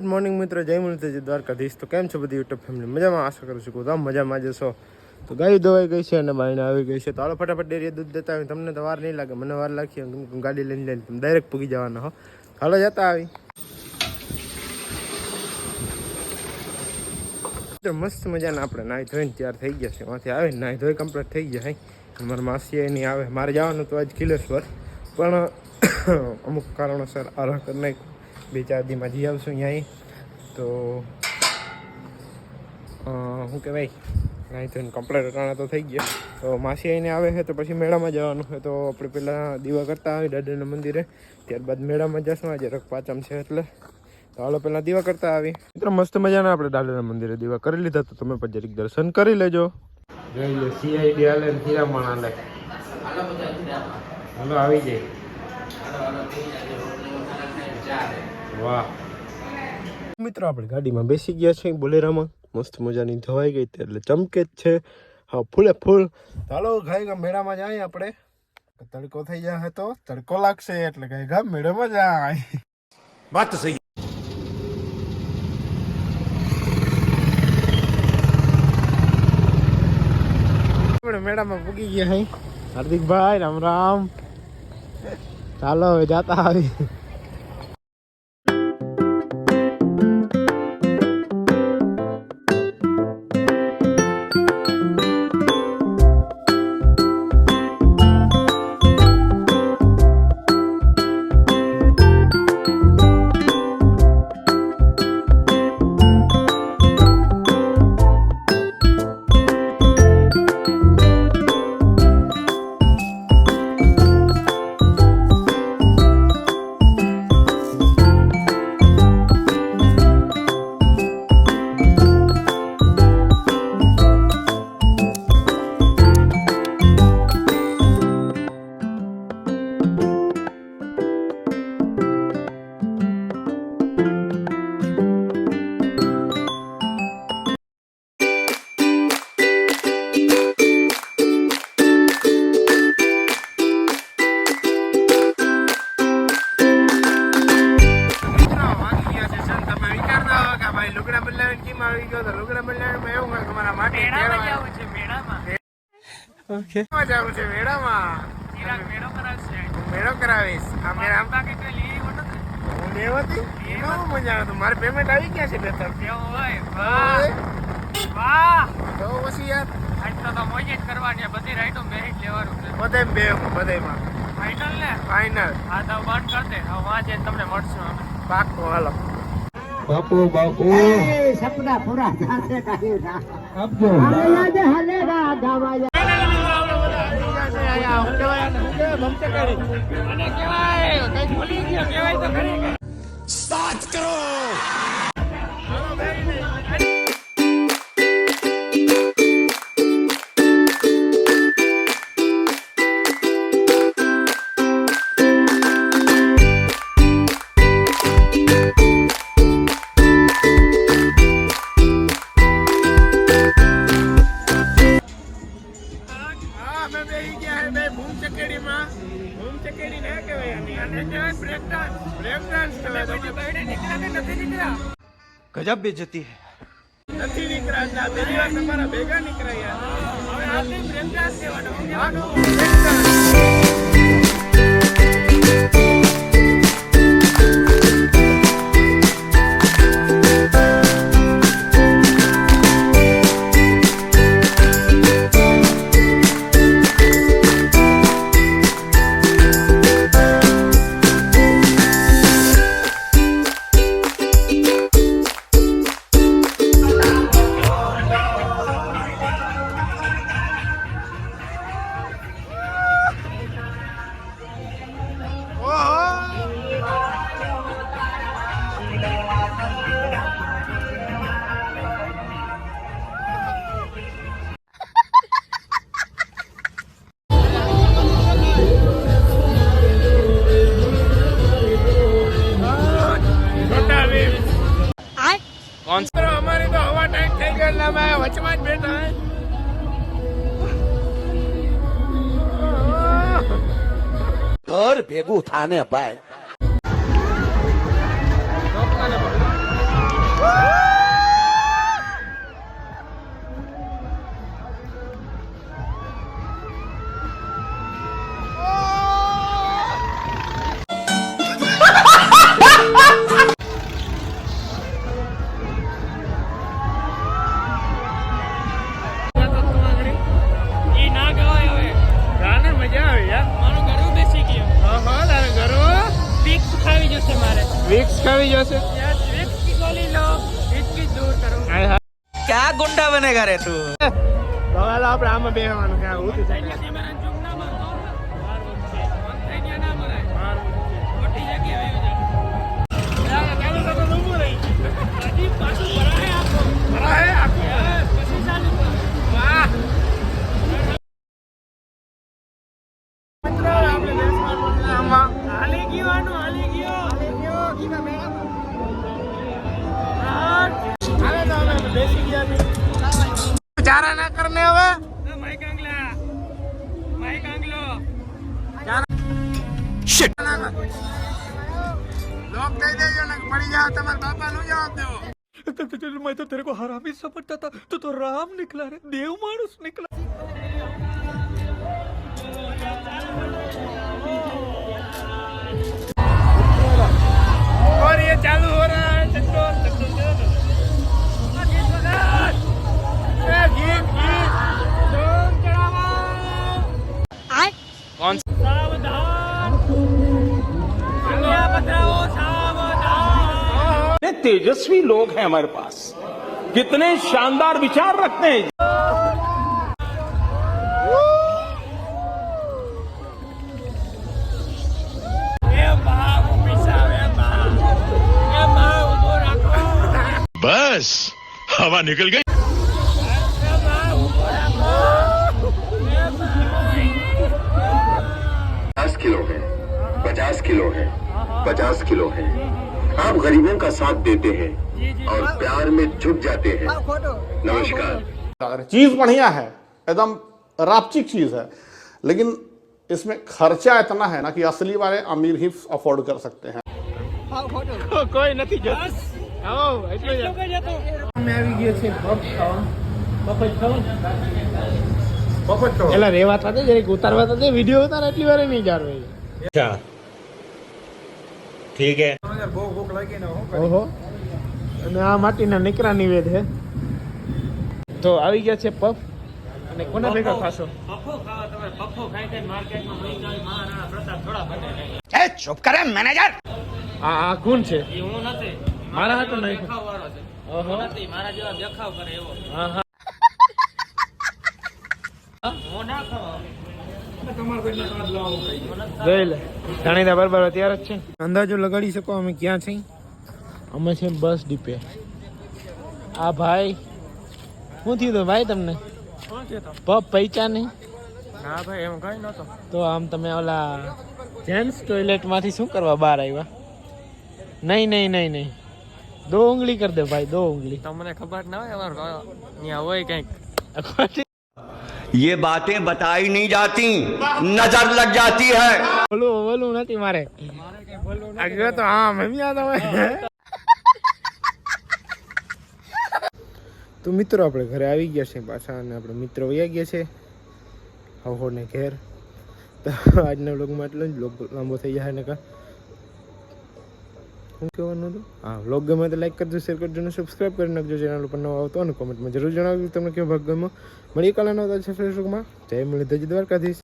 Good morning મિત્રો. જય મુરલીધરજી દ્વારકાધીશ. તો કેમ છો બધી યુટ્યુબ ફેમિલી મજામાં? આશા કરું છું તમે મજામાં જશો તો ગાય ધોવાઈ ગઈ છે અને બાઈને આવી ગઈ છે. તો હાલો ફટાફટ ડેરીએ દૂધ દેતા આવી તમને તો વાર નહીં લાગે. મને વાર લાગી ગાડી લઈને લઈને તમે ડાયરેક્ટ પૂગી જવાના હો. હાલો જતા આવી. મસ્ત મજાના આપણે નાહી ધોઈને તૈયાર થઈ ગયા છે ત્યાંથી આવીને નાહી ધોઈ કમ્પ્લીટ થઈ ગયા, હે. મારા માસી નહીં આવે. મારે જવાનું તો આજ કિલેશ્વર. પણ અમુક કારણોસર આરાહ કરી નાખ્યું. બે ચાર દીમાં જઈ આવશું અહીંયા તો શું કહેવાય? નહીં તો કમ્પ્લેટ અટાણા તો થઈ ગયા. તો માસી આવીને આવે છે તો પછી મેળામાં જવાનું છે. તો આપણે પહેલાં દીવા કરતા આવી દાદાના મંદિરે. ત્યારબાદ મેળામાં જશું. આજે રખપાચમ છે એટલે. તો હાલો પહેલાં દીવા કરતા આવી મિત્રો, મસ્ત મજાના આપણે દાદાના મંદિરે દીવા કરી લીધા. તો તમે પણ જરીક દર્શન કરી લેજો. જોઈ લો સીઆઈડી હાલે ને હીરામણ હાલો, આવી જાય. વાહ. મિત્રો આપણે ગાડીમાં બેસી ગયા છે બોલેરામાં. મસ્ત મજાની ધવાઈ ગઈ એટલે ચમકે જ છે. હા ફૂલે ફૂલ. ચાલો ગાય ગામ મેળામાં જાય આપણે. તડકો થઈ જાય તો? તડકો લાગશે એટલે ગાય ગા મેળામાં જાય. વાત થઈ સહી. આપણે મેળામાં પૂગી ગયા હાર્દિકભાઈ રામ રામ. ચાલો હવે જાતા આવી. મેળામાં જવું છે મેળામાં. ઓકે. જવું છે મેળામાં. મેળો કરાવશે. મેળો કરાવીશ. આ મેળા બાકી કોઈ હોતો? હું લેવાતી મજા આવે મારે પેમેન્ટ આવી ગયા છે બે ત્રણ. એવું હોય. વાહ. વાહ. તો પછી યાર. આજ તો તો મોજ જ કરવાની બધી રાઈટો બેહી જ લેવાનું છે. બધે બે બધામાં ફાઇનલ ને? ફાઇનલ હા તો બંધ કર દે. હવે વાંચે તમને મળશું અમે. પાકું હાલો. બાપુ બાપુ. સપના પૂરા થશે આપજો. હાલે યાદ હાલે રા ગાવા અને કેવાય ગજબ બેજતી હે. નથી નીકળ્યા પહેલી વાર તમારા ભેગા નીકળ્યા હવે આટલી બ્રેક ઘર ભેગું થાને ભાઈ વિક્સ ખાવી જશે? ક્યાં ગુંડા બનેગા ઘરે તું? હવે આપણે આમાં બેહવાનું ક્યાં હું લોક કહી દેજો ને કે પડી જાવ તમારા બાપા નું જવાબ દેવો मैं तो तेरे को हरामी समझता था तू तो राम निकला रे देव मानुस निकला और ये चालू हो रहा है तेजस्वी लोग हैं हमारे पास। कितने शानदार विचार रखते हैं। बस हवा निकल गई। पचास किलो है पचास किलो है पचास किलो है। आप गरीबों का साथ देते हैं और प्यार में झुक जाते हैं नमस्कार चीज बढ़िया है एकदम रापचिक चीज है लेकिन इसमें खर्चा इतना है ना कि असली वाले अमीर ही अफोर्ड कर सकते हैं કોઈ નથી જતું આવો એટલું જ લોકો જતો અમે આવી ગયા છીએ પફ ખાવા પફત ખાવા એલા રેવાતા દે જરીક ઉતારવા તો દે વિડીયો ઉતાર એટલી વાર નહીં થઈ ગયા બહુ ભૂખ લાગી ને ઓહો. અને આ માટીના નીકરા નિવેદ છે તો આવી ગયા છે પફ. અને કોના ભેગા ખાશો પફો ખાવા તમે પફો ખાઈ ખાઈ માર્કેટમાં મળી જાય મહારાણા પ્રતાપ થોડા બને એ ચૂપ કરે મેનેજર! આ આ કોણ છે. એ હું નથી. મારા હાથો નહીં. દેખાવ વાળો છે. ઓહો. નથી મારા જેવા દેખાવ કરે એવો. હા હા. હું ના ખાવા જોઈ લે. જાણીતા બરાબર તૈયાર જ છે. અંદાજો લગાડી શકો અમે ક્યાં છીએ અમે છે બસ ડીપે. આ ભાઈ શું થયું ભાઈ તમને? પપ પૈચા નહીં? ના ભાઈ એમ કઈ નતો તો આમ તમે ઓલા જેન્ટ્સ ટોયલેટમાંથી શું કરવા બહાર આવ્યા? નહીં નહીં નહીં નહીં. દો ઉંગલી કરી દે ભાઈ દો ઉંગલી તમને ખબર ના હોય અમાર ત્યાં હોય કંઈક. ये बातें बताई नहीं जाती नजर लग जाती है બોલું બોલું નથી મારે આગળ તો હા મેં યાદ આવે તો મિત્રો આપણે ઘરે આવી ગયા છે પાછા અને આપણે મિત્રો વયા ગયા છે હવો ને ઘેર તો આજના વ્લોગમાં એટલો જ વ્લોગ લાંબો થઈ જાય ને કા શું કહેવાનું હતું? હા વ્લોગ ગમે તો લાઈક કરજો શેર કરજો અને સબસ્ક્રાઈબ કરી નાખજો ચેનલ ઉપર નવો આવતો અને કોમેન્ટમાં જરૂર જણાવજો તમને કેવો ભાગ ગમ્યો. મળીએ કાલે નવા છે ફેસબુકમાં જય મળે દ્વારકાધીશ.